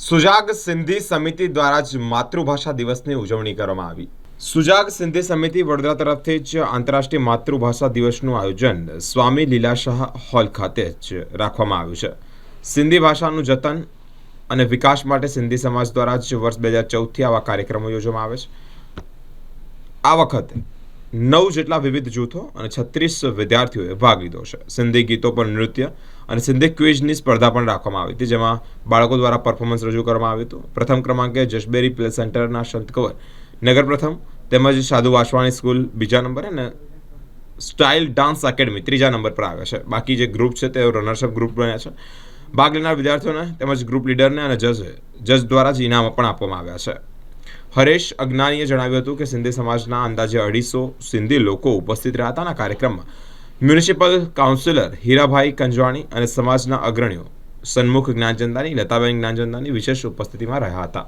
સુજાગ સિંધી સમિતિ દ્વારા જ માતૃભાષા દિવસની ઉજવણી કરવામાં આવી. સુજાગ સિંધી સમિતિ વડોદરા તરફથી જ આંતરરાષ્ટ્રીય માતૃભાષા દિવસનું આયોજન સ્વામી લીલાશાહ હોલ ખાતે જ રાખવામાં આવ્યું છે. સિંધી ભાષાનું જતન અને વિકાસ માટે સિંધી સમાજ દ્વારા જ વર્ષ બે હજાર ચૌદથી આવા કાર્યક્રમો યોજવામાં આવે છે. આ વખતે નવ જેટલા વિવિધ જૂથો અને છત્રીસ વિદ્યાર્થીઓએ ભાગ લીધો છે. સિંધી ગીતો પર નૃત્ય અને સિંધી ક્વિઝની સ્પર્ધા પણ રાખવામાં આવી હતી, જેમાં બાળકો દ્વારા પરફોર્મન્સ રજૂ કરવામાં આવ્યું હતું. પ્રથમ ક્રમાંકે જશબેરી પ્લે સેન્ટરના સંત કવર નગર પ્રથમ, તેમજ સાધુ વાસવાણી સ્કૂલ બીજા નંબરે અને સ્ટાઇલ ડાન્સ એકેડમી ત્રીજા નંબર પર આવ્યા છે. બાકી જે ગ્રુપ છે તે રનર્સઅપ ગ્રુપ બન્યા છે. ભાગ લેનાર વિદ્યાર્થીઓને તેમજ ગ્રુપ લીડરને અને જજ જજ દ્વારા જ ઇનામો પણ આપવામાં આવ્યા છે. હરેશ અજ્ઞાનીએ જણાવ્યું હતું કે સિંધી સમાજના અંદાજે અઢીસો સિંધી લોકો ઉપસ્થિત રહ્યા હતા અને કાર્યક્રમમાં મ્યુનિસિપલ કાઉન્સિલર હીરાભાઈ કંજવાણી અને સમાજના અગ્રણીઓ સન્મુખ જ્ઞાનચંદાની, લતાબેન જ્ઞાનચંદાની વિશેષ ઉપસ્થિતિમાં રહ્યા હતા.